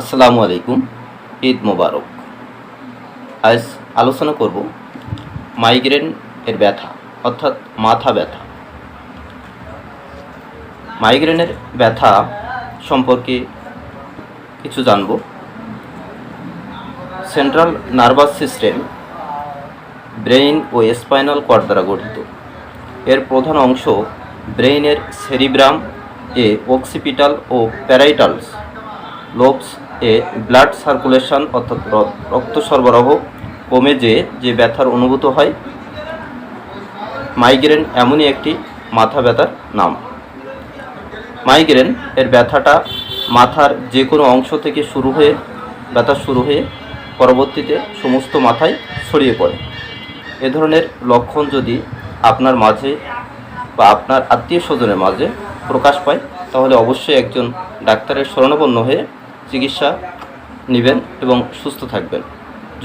আসসালামু আলাইকুম, ঈদ মোবারক। আজ আলোচনা করব মাইগ্রেন এর ব্যথা, অর্থাৎ মাথা ব্যথা। মাইগ্রেনের ব্যথা সম্পর্কে কিছু জানব। সেন্ট্রাল নার্ভাস সিস্টেম, ব্রেইন ও স্পাইনাল কর্ড দ্বারা গঠিত। এর প্রধান অংশ ব্রেইনের সেরিব্রাম, এ অক্সিপিটাল ও প্যারাইটালস, লোবস এ ব্লাড সার্কুলেশন অর্থাৎ রক্ত সরবরাহ কমে যেয়ে যে ব্যথার অনুভূত হয় মাইগ্রেন এমনই একটি মাথা ব্যথার নাম। মাইগ্রেন এর ব্যথাটা মাথার যে কোনো অংশ থেকে শুরু হয়ে, ব্যথা শুরু হয়ে পরবর্তীতে সমস্ত মাথায় ছড়িয়ে পড়ে। এ ধরনের লক্ষণ যদি আপনার মাঝে বা আপনার আত্মীয় স্বজনের মাঝে প্রকাশ পায়, তাহলে অবশ্যই একজন ডাক্তারের শরণাপন্ন হয়ে চিকিৎসা নেবেন এবং সুস্থ থাকবেন।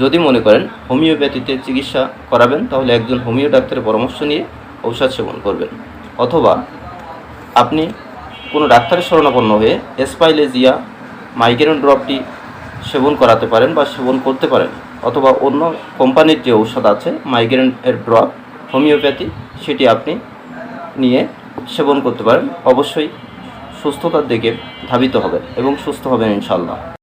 যদি মনে করেন হোমিওপ্যাথিতে চিকিৎসা করাবেন, তাহলে একজন হোমিও ডাক্তারের পরামর্শ নিয়ে ঔষধ সেবন করবেন। অথবা আপনি কোনো ডাক্তারের শরণাপন্ন হয়ে এসপাইলেজিয়া, মাইগ্রেন ড্রপটি সেবন করাতে পারেন বা সেবন করতে পারেন, অথবা অন্য কোম্পানির যে ঔষধ আছে, মাইগ্রেন এর ড্রপ, হোমিওপ্যাথি, সেটি আপনি নিয়ে সেবন করতে পারেন। অবশ্যই সুস্থতার দিকে ধাবিত হবে এবং সুস্থ হবে ইনশাল্লাহ